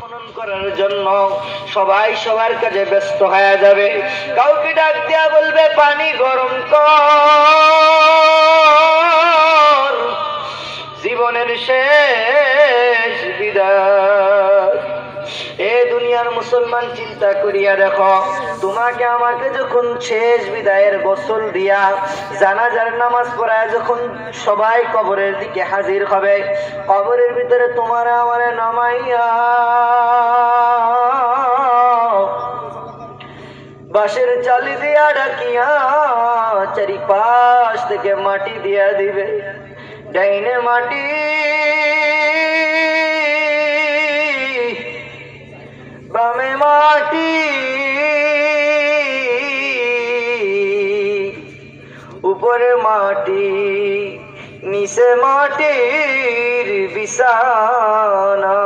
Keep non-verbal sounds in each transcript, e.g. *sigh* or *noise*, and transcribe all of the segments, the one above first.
খনন করার জন্য সবাই সবার কাজে ব্যস্ত হয়ে যাবে। কাউকে ডাক দেয়া বলবে, পানি গরম কর। জীবনের শেষ বিদায়। দুনিয়ার মুসলমান চিন্তা করিয়া দেখো, তোমাকে আমাকে যখন শেষ বিদায়ের গোসল দিয়া জানাজার নামাজ পড়ায় যখন সবাই কবরের দিকে হাজির হবে, কবরের ভিতরে তোমার আমার নামাইয়া বাঁশের চালি দিয়া ডাকিয়া চারিপাশ থেকে মাটি দিয়া দিবে। ডাইনে মাটি মাটি উপরে মাটি, নিচে মাটির বিছানা।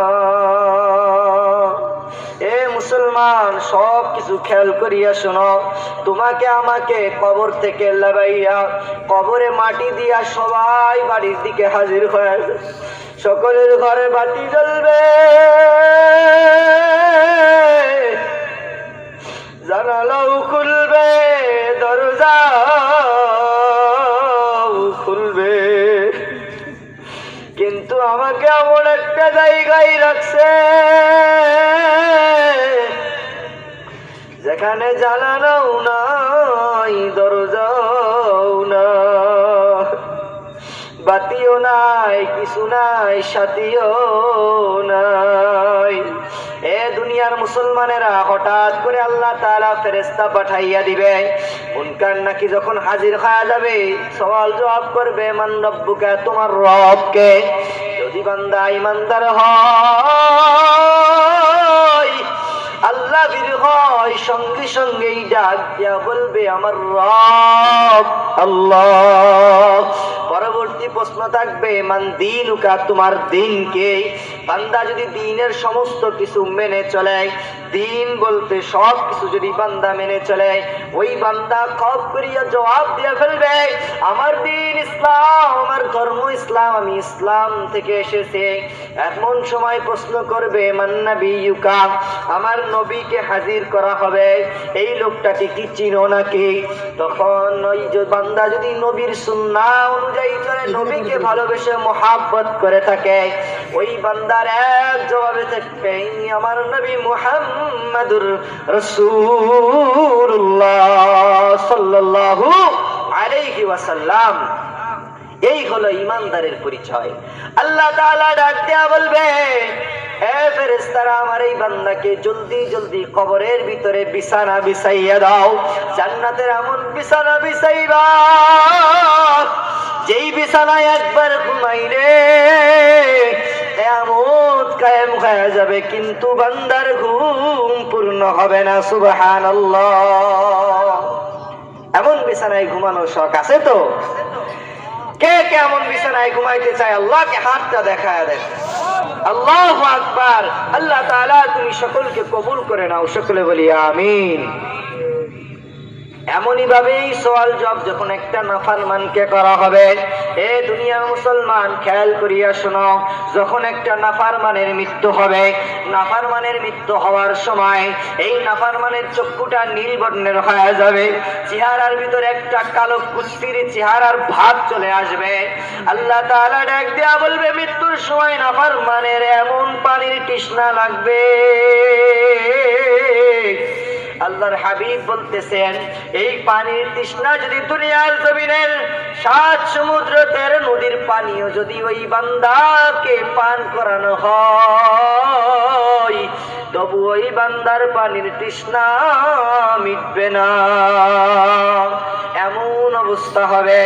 এ মুসলমান সব কিছু খেয়াল করিয়া শোনো। তোমাকে আমাকে কবর থেকে লাগাইয়া, কবরে মাটি দিয়া সবাই বাড়ির দিকে হাজির হয়ে। সকলের ঘরে বাতি জ্বলবে। জানালাও খুলবে, দরজাও খুলবে। কিন্তু আমাকে এমন একটা জায়গায় রাখছে যেখানে জানালাও নাই, দরজাও না বাতিও নাই, কিছু নাই, সাথীও নাই। দুনিয়ার মুসলমানেরা হঠাৎ করে আল্লাহ তাআলা ফেরেশতা পাঠাইয়া দিবে। মুনকার নাকি যখন হাজির হয়ে যাবে, সওয়াল জবাব করবে, মান রব্বুকা, তোমার রবকে? যদি বান্দা ইমানদার হয়, আল্লাহ হয়, সঙ্গে সঙ্গেই ডাক দিয়া বলবে, আমার রব আল্লাহ। পরবর্তী প্রশ্ন থাকবে মান দিন উকা তোমার দিনকে? বান্দা যদি দিনের সমস্ত কিছু মেনে চলে দিন বলতে সব কিছু যদি বান্দা মেনে চলে ওই বান্দা কব করিয়া জবাব দিয়ে ফেলবে আমার দিন ইসলাম আমার ধর্ম ইসলাম আমি ইসলাম থেকে এসেছে। এমন সময় প্রশ্ন করবে মান্নাবি ইউকা আমার নবীকে হাজির করা হবে? এই লোকটাকে কি চিনো নাকি? তখন ওই যে বান্দা যদি নবীর সুন্না অনুযায়ী চলে *laughs* নবীকে ভালোবেসে মোহাব্বত করে থাকে। ওই বান্দার এক জবাবে থাকবে আমার নবী মুহাম্মাদুর রসুল্লাহ সাল্লাল্লাহু আলাইহি ওয়াসাল্লাম। এই হলো ইমানদারের পরিচয়। আল্লাহ তাআলা ডাক বলবে, হে ফেরেশতারা, আমার এই বান্দাকে জলদি জলদি কবরের ভিতরে বিছানা বিছাইয়া দাও, জান্নাতের এমন বিছানা বিছাইবা, যেই বিছানায় একবার ঘুমাইলে এমন কায়েম হয়ে যাবে, কিন্তু বান্দার ঘুম পূর্ণ হবে না, সুবহানাল্লাহ। এমন বিছানায় ঘুমানোর শখ আছে তো? কে কেমন বিছানায় ঘুমাইতে চায়? আল্লাহকে হাতটা দেখায় দেন। আল্লাহ আকবার। আল্লাহ তাআলা তুমি সকলকে কবুল করে নাও, সকলে বলি আমিন। এমনই ভাবেই সওয়াল জব যখন একটা নাফারমানকে করা হবে এ দুনিয়ার মুসলমান, খেয়াল করিয়া শোনো, যখন একটা নাফারমানের মৃত্যু হবে, নাফারমানের মৃত্যু হওয়ার সময় এই নাফারমানের চক্ষুটা নীল বর্ণের হয়ে যাবে, চেহারার ভিতরে একটা কালো কুস্তির চেহারার ভাব চলে আসবে। আল্লাহ তাআলা ডাক দেয়া বলবে, মৃত্যুর সময় নাফারমানের এমন পানির তৃষ্ণা লাগবে। আল্লাহর হাবিব বলতেছেন, এই পানির তৃষ্ণা যদি দুনিয়ার জমিনের সাত সমুদ্র তেরো নদীর পানিও যদি ওই বান্দাকে পান করানো হয় তবু ওই বান্দার পানির তৃষ্ণা মিটবে না। এমন অবস্থা হবে।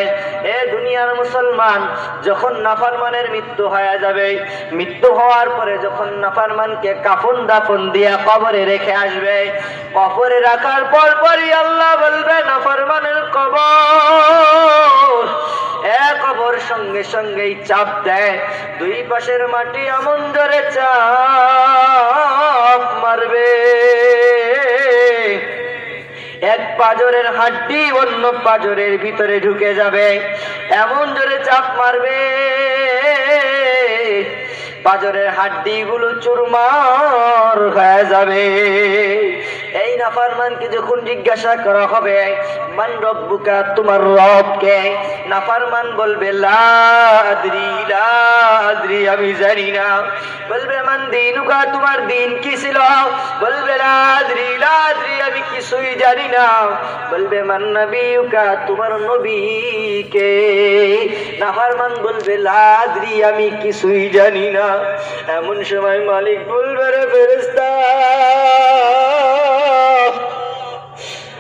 এ দুনিয়ার মুসলমান যখন নাফারমানের মৃত্যু হয়ে যাবে, মৃত্যু হওয়ার পরে যখন নাফারমানকে কাফন দাফন দিয়া কবরে রেখে আসবে, কবরে রাখার পর পরই আল্লাহ বলবে, নাফারমানের কবর সঙ্গে সঙ্গেই চাপ দেয়। দুই পাশের মাটি এমন জোরে চাপ মারবে। এক পাজরের হাড্ডি অন্য পাজরের ভিতরে ঢুকে যাবে। এমন জোরে চাপ মারবে। পাজরের হাড্ডি গুলো চুরমার হয়ে যাবে। নাফারমানকে যখন জিজ্ঞাসা করা হবে, মান রব্বুকা, তোমার রবকে নাফারমান বলবে, লা আদরি লা আদরি, আমি জানি না। বলবে, মান দিনুকা, তোমার দিন কি ছিল? বলবে, লা লাদ্রি আমি কিছুই জানি না। বলবে, মান নবিউকা তোমার নবী কে? নাফারমান বলবে লাদ্রি আমি কিছুই জানি না। এমন সময় মালিক বলবে, রে ফেরেশতা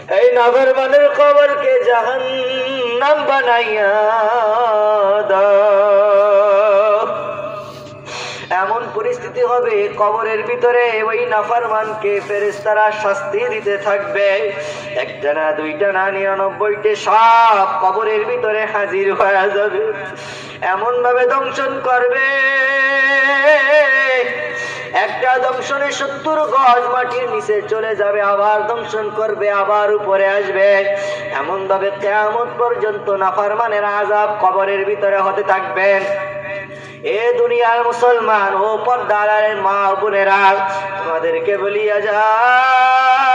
এই নাফরমানের কবরকে জাহান্নাম বানাইয়া এমন পরিস্থিতি হবে, কবরের ভিতরে ওই নাফারমানকে ফেরেস্তারা শাস্তি দিতে থাকবে। একটা না, দুইটা না সাপ কবরের ভিতরে হাজির হয়ে যাবে। এমন ভাবে দংশন করবে। একটা দংশনে সত্তর গজ মাটির নিচে চলে যাবে, আবার দংশন করবে, আবার উপরে আসবে। এমন ভাবে কেয়ামত পর্যন্ত নাফারমানের আজাব কবরের ভিতরে হতে থাকবেন এ দুনিয়ার মুসলমান, ও পর্দারের মা বোনেরা, তোমাদেরকে বলিয়া যায়,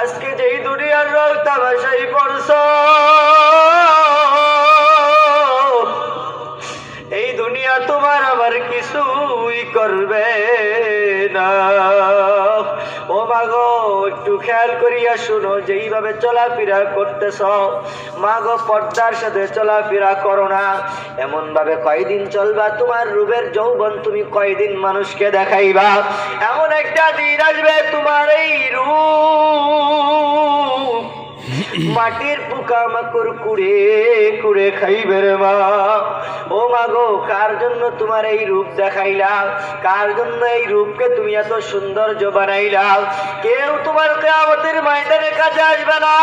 আজকে যেই দুনিয়ার রোগ তামাশাই পড়ছ করবে না। ও মাগো, একটু খেয়াল করিয়া শুনো, যেইভাবে চলাফেরা করতেছ। মাগো, পর্দার সাথে চলাফেরা করো না। এমন ভাবে কয়দিন চলবা? তোমার রূপের যৌবন তুমি কয়দিন মানুষকে দেখাইবা? এমন একটা দিন আসবে তোমার এই রূপ। মাটির পোকা মাকড় কুড়ে কুড়ে খাইবে রে মা। ও মা গো, কার জন্য তোমার এই রূপ দেখাইলা? কার জন্য এই রূপকে তুমি এত সৌন্দর্য বানাইলা? কেউ তোমার কেয়ামতের ময়দানে কাজে আসবে না।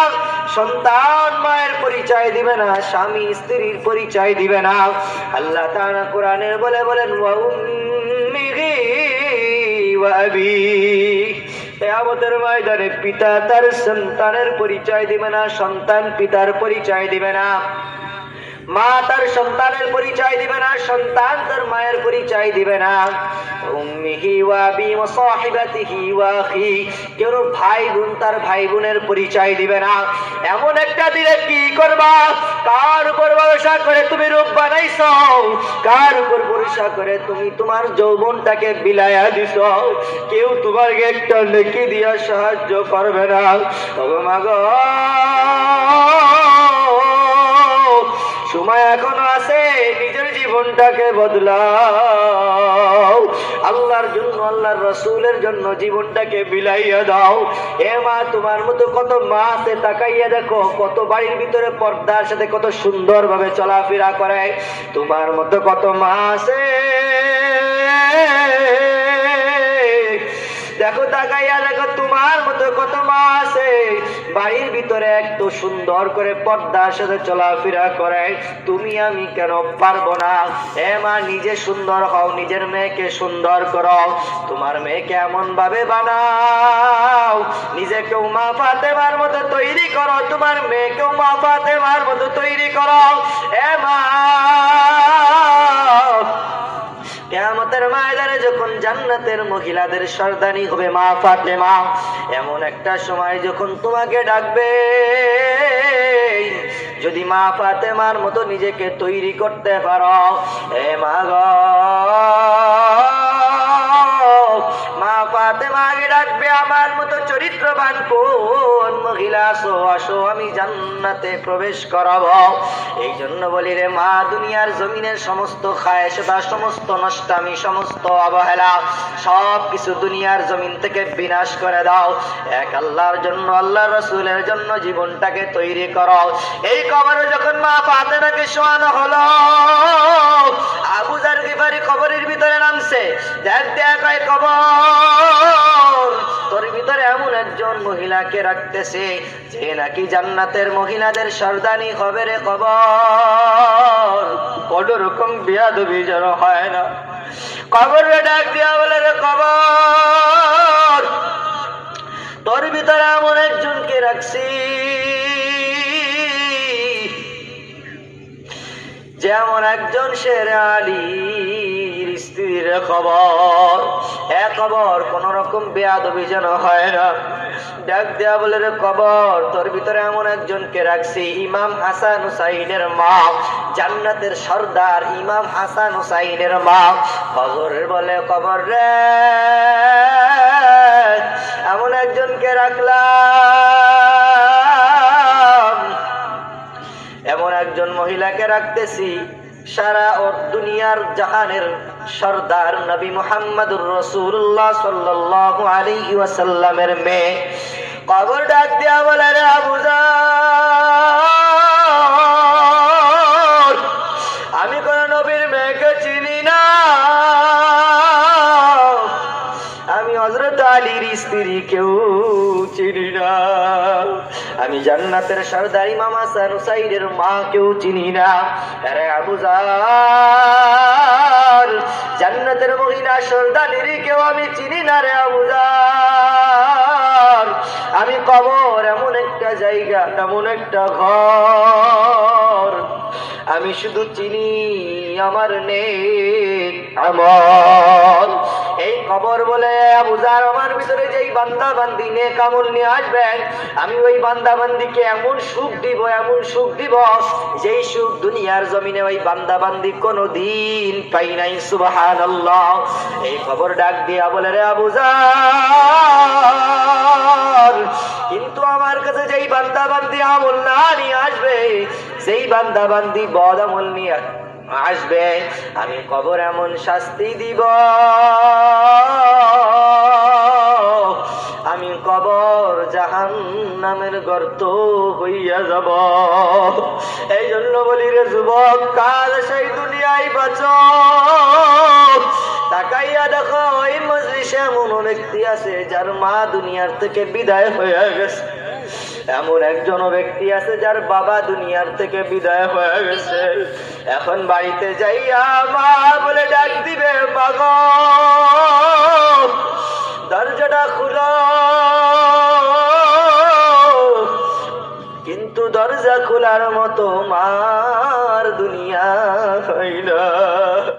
সন্তান মায়ের পরিচয় দিবে না, স্বামী স্ত্রীর পরিচয় দিবে না। আল্লাহ তাআলা কোরআনের বলে বলেন, ওয়া উম্মিহি ওয়া আবিহি কেয়ামতের ময়দানে পিতা তার সন্তানের পরিচয় দিবে না সন্তান পিতার পরিচয় দিবে না। মা তার সন্তানের পরিচয় দিবে না, সন্তান তার মায়ের পরিচয় দিবে না। উম্মিহি ওয়া বি ওয়া সাহিবাতিহি ওয়া আখি, কেউ ভাই বোন তার ভাই বোনের পরিচয় দিবে না। এমন একটা দিলে কি করবা? কার উপর ভরসা করে তুমি রূপ বানাইছো? কার উপর ভরসা করে তুমি তোমার যৌবনটাকে বিলায়া দিছ? কেউ তোমার একটা নেকি দিয়া সাহায্য করবে না। ওগো মাগো সময় এখনও আছে, নিজের জীবনটাকে বদলাও। আল্লাহর জন্য, আল্লাহর রসুলের জন্য জীবনটাকে বিলাইয়া দাও। এ মা, তোমার মতো কত মা আছে, তাকাইয়া দেখো, কত বাড়ির ভিতরে পর্দার সাথে কত সুন্দর ভাবে চলাফেরা করে। তোমার মতো কত মা আছে। দেখো, তাকাইয়া দেখো, তোমার মতো কত মা আছে। বাড়ির ভিতরে একটু সুন্দর করে পর্দার সাথে চলাফেরা করে, তুমি আমি কেন পারব না? এ মা, নিজে সুন্দর হও, নিজের মেয়েকে সুন্দর করো। তোমার মেয়েকে এমন ভাবে বানাও, নিজেকেও মা ফাতেমার মতো তৈরি করো, তোমার মেয়েকেও মা ফাতেমার মতো তৈরি করো। এ মা কেয়ামতের ময়দানে যখন জান্নাতের মহিলাদের সর্দানি হবে মা ফাতেমা, এমন একটা সময় যখন তোমাকে ডাকবে। যদি মা ফাতেমার মতো নিজেকে তৈরি করতে পারো হে মা গো জান্নাতে প্রবেশ করাবো। এই জন্য বলি রে মা, দুনিয়ার জমিনের সমস্ত খায়েশ বা সমস্ত নষ্টামি, সমস্ত অবহেলা, সব কিছু দুনিয়ার জমিন থেকে বিনাশ করে দাও। এক আল্লাহর জন্য আল্লাহ রসুলের জন্য জীবনটাকে তৈরি করো। এই কবরে যখন মা ফাতেমাকে শোয়ানো হলো, আবু জার কবরের ভিতরে নামছে, দেখ দেখ কবর, তোর ভিতরে এমন একজন মহিলাকে রাখতেছে, যে নাকি জান্নাতের মহিলাদের সর্দানি হবে রে কবর। কোন রকম বিয়াদবি যেন হয় না। কবর ডাক দিয়া বলে রে কবর, তোর ভিতরে এমন একজনকে রাখছি যেমন একজন শের আলী রে খবর। এ খবর কোন রকম বেয়াদবি যেন হয় না। ডাক দেয়া বলে, রে কবর, তোর ভিতরে এমন একজনকে রাখছি, ইমাম হাসান হুসাইনের মা। জান্নাতের সর্দার ইমাম হাসান হুসাইনের মা। কবরের বলে, কবর রে, এমন একজনকে রাখলাম, এমন একজন মহিলাকে রাখতেছি সারা দুনিয়ার জাহানের সর্দার নবী মোহাম্মদুর রসুল্লাহ সাল্লাহ আলী ওয়াসাল্লামের মেয়ে। কবর ডাক দেওয়া বলে, রে জান্নাতের সর্দার মামা হাসান হুসাইনের মা কেউ চিনি না। আরে আবু জার জান্নাতের মহিলা সর্দারির কেউ আমি চিনি না রে আবু জার আমি কবর এমন একটা জায়গা এমন একটা ঘর। আমি শুধু চিনি আমার নেই আমল। এই খবর বলে আবুজার আমার ভিতরে যেই বান্দা বান্দি নে কামল নিয়ে আসবেন, আমি ওই বান্দা বান্দিকে এমন সুখ দিব, এমন সুখ দিব, যেই সুখ দুনিয়ার জমিনে ওই বান্দা বান্দি কোনো দিন পাই নাই সুবাহান এই খবর ডাক দিয়া বলে, রে আবুজার কিন্তু আমার কাছে যেই বান্দা বান্দি আমল না নিয়ে আসবে সেই বান্দা বান্দি বদ আমল নিয়ে আসবে, আমি কবর এমন শাস্তি দিব। আমি কবর জাহান নামের গর্ত হইয়া যাব। এই জন্য বলি রে যুবক, কাল সেই দুনিয়ায় বাঁচ। তাকাইয়া দেখো, ওই মজলিসে এমন ব্যক্তি আছে, যার মা দুনিয়ার থেকে বিদায় হয়ে গেছে। এমন একজন ব্যক্তি আছে যার বাবা দুনিয়ার থেকে বিদায় হয়ে গেছে। এখন বাড়িতে যাইয়া মা বলে ডাক দিবে, বাগ, দরজাটা খুলো। কিন্তু দরজা খোলার মতো মার দুনিয়া হইল।